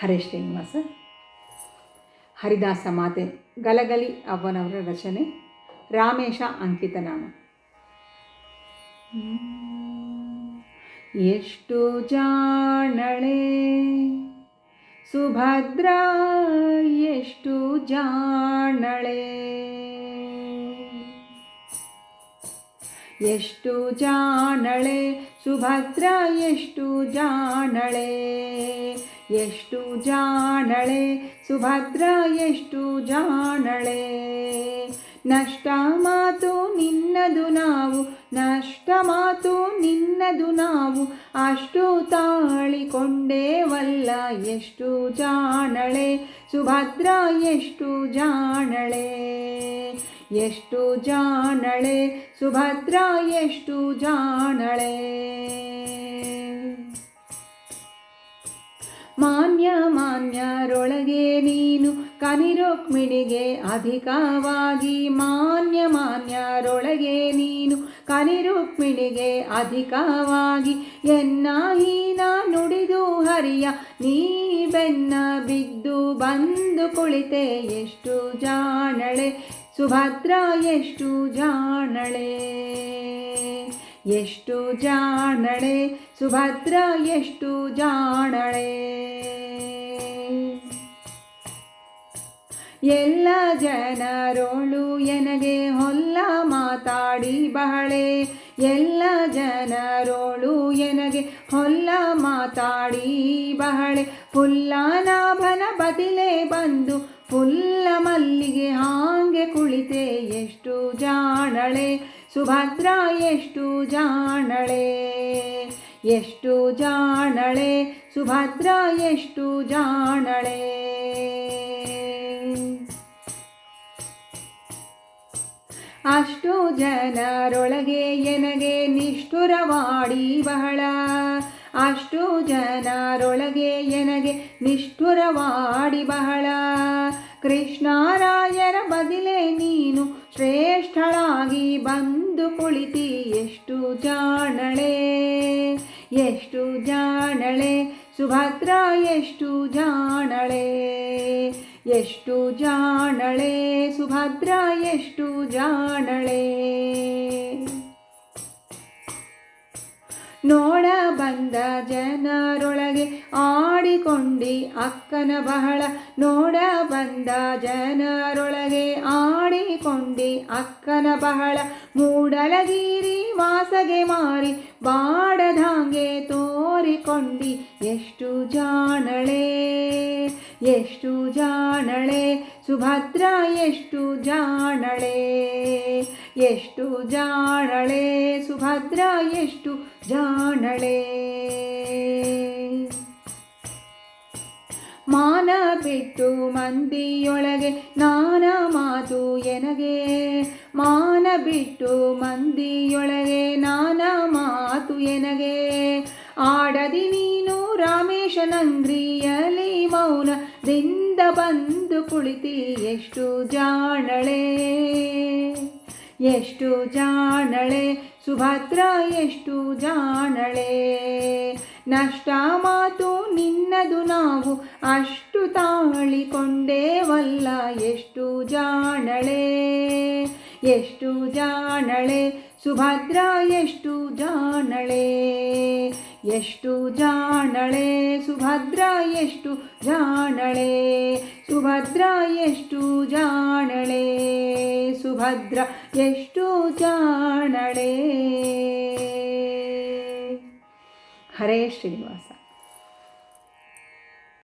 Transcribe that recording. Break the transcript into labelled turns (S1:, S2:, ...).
S1: ಹರೇ ಶ್ರೀನಿವಾಸ. ಹರಿದಾಸ ಮಾತೆ, ಗಲಗಲಿ ಅವ್ವನವರ ರಚನೆ, ರಾಮೇಶ ಅಂಕಿತ ನಾಮ. ಎಷ್ಟು ಜಾಣಳೆ, ಸುಭದ್ರ, ಎಷ್ಟು ಜಾಣಳೆ. ಎಷ್ಟು ಜಾಣಳೆ, ಸುಭದ್ರ, ಎಷ್ಟು ಜಾಣಳೆ. ಎಷ್ಟು ಜಾಣಳೆ, ಸುಭದ್ರ ಎಷ್ಟು ಜಾಣಳೆ. ನಷ್ಟ ಮಾತು ನಿನ್ನದು ನಾವು, ನಷ್ಟ ಮಾತು ನಿನ್ನದು ನಾವು. ಅಷ್ಟು ತಾಳಿಕೊಂಡೇವಲ್ಲ ಎಷ್ಟು ಜಾಣಳೆ, ಸುಭದ್ರ ಎಷ್ಟು ಜಾಣಳೆ. ಎಷ್ಟು ಜಾಣಳೆ, ಸುಭದ್ರ ಎಷ್ಟು ಜಾಣಳೆ. ಮಾನ್ಯರೊಳಗೆ ನೀನು ಕನಿರುಕ್ಮಿಣಿಗೆ ಅಧಿಕವಾಗಿ ಮಾನ್ಯ ಮಾನ್ಯರೊಳಗೆ ನೀನು ಕನಿರುಕ್ಮಿಣಿಗೆ ಅಧಿಕವಾಗಿ ಎನ್ನ ಹೀನ ನುಡಿದು ಹರಿಯ ನೀ ಬೆನ್ನ ಬಿದ್ದು ಬಂದು ಕುಳಿತೆ ಎಷ್ಟು ಜಾಣಳೆ, ಸುಭದ್ರ ಎಷ್ಟು ಜಾಣಳೆ ಎಷ್ಟು ಜಾಣಳೆ, ಸುಭದ್ರ ಎಷ್ಟು ಜಾಣಳೆ. ಎಲ್ಲ ಜನರೋಳು ಎನಗೆ ಹೊಲ್ಲ ಮಾತಾಡಿ ಬಹಳೆ. ಎಲ್ಲ ಜನರೋಳು ಎನಗೆ ಹೊಲ್ಲ ಮಾತಾಡಿ ಬಹಳೆ. ಫುಲ್ಲನಾಭನ ಬದಿಲೆ ಬಂದು ಫುಲ್ಲ ಮಲ್ಲಿಗೆ ಹಾಂಗೆ ಕುಳಿತೆ ಎಷ್ಟು ಜಾಣಳೆ. ಸುಭದ್ರ ಎಷ್ಟು ಜಾಣಳೆ. ಎಷ್ಟು ಜಾಣಳೆ. ಸುಭದ್ರ ಎಷ್ಟು ಜಾಣಳೆ. ಅಷ್ಟು ಜನರೊಳಗೆ ಎನಗೆ ನಿಷ್ಠುರವಾಡಿ ಬಹಳ. ಅಷ್ಟು ಜನರೊಳಗೆ ಎನಗೆ ನಿಷ್ಠುರವಾಡಿ ಬಹಳ. ಕೃಷ್ಣಾರಾಯರ ಬದಿಲೆ ನೀನು ಶ್ರೇಷ್ಠಳಾಗಿ ಬಂದು ಕುಳಿತಿ ಎಷ್ಟು ಜಾಣಳೆ. ಎಷ್ಟು ಜಾಣಳೆ, ಸುಭದ್ರ ಎಷ್ಟು ಜಾಣಳೆ. ಎಷ್ಟು ಜಾಣಳೆ ಸುಭದ್ರ, ಎಷ್ಟು ಜಾಣಳೆ. ನೋಡ ಬಂದ ಜನರೊಳಗೆ ಆಡಿಕೊಂಡಿ ಅಕ್ಕನ ಬಹಳ. ನೋಡ ಬಂದ ಜನರೊಳಗೆ ಆಡಿಕೊಂಡಿ ಅಕ್ಕನ ಬಹಳ. ಮೂಡಲಗಿರಿ ವಾಸಗೆ ಮಾರಿ ಬಾಡದಾಂಗೆ ತೋರಿಕೊಂಡಿ ಎಷ್ಟು ಜಾಣಳೆ. ಎಷ್ಟು ಜಾಣಳೆ, ಸುಭದ್ರ ಎಷ್ಟು ಜಾಣಳೆ. ಎಷ್ಟು ಜಾಣಳೆ, ಸುಭದ್ರ ಎಷ್ಟು ಜಾಣಳೆ. ಮಾನ ಬಿಟ್ಟು ಮಂದಿಯೊಳಗೆ ನಾನ ಮಾತು ಎನಗೆ? ಮಾನ ಬಿಟ್ಟು ಮಂದಿಯೊಳಗೆ ನಾನ ಮಾತು ಎನಗೆ? ಆಡದಿ ನೀನು ಮೌನ ಮೌನದಿಂದ ಬಂದು ಕುಳಿತಿ ಎಷ್ಟು ಜಾಣಳೆ. ಎಷ್ಟು ಜಾಣಳೆ, ಸುಭದ್ರ ಎಷ್ಟು ಜಾಣಳೆ. ನಷ್ಟ ಮಾತು ನಿನ್ನದು ನಾವು ಅಷ್ಟು ತಾಳಿಕೊಂಡೇವಲ್ಲ, ಎಷ್ಟು ಜಾಣಳೆ. ಎಷ್ಟು ಜಾಣಳೆ, ಸುಭದ್ರ ಎಷ್ಟು ಜಾಣಳೆ. ಎಷ್ಟು ಜಾಣಳೆ ಸುಭದ್ರ ಎಷ್ಟು ಜಾಣಳೆ ಸುಭದ್ರ ಎಷ್ಟು ಜಾಣಳೆ ಸುಭದ್ರ ಎಷ್ಟು ಜಾಣಳೆ. ಹರೇ ಶ್ರೀನಿವಾಸ.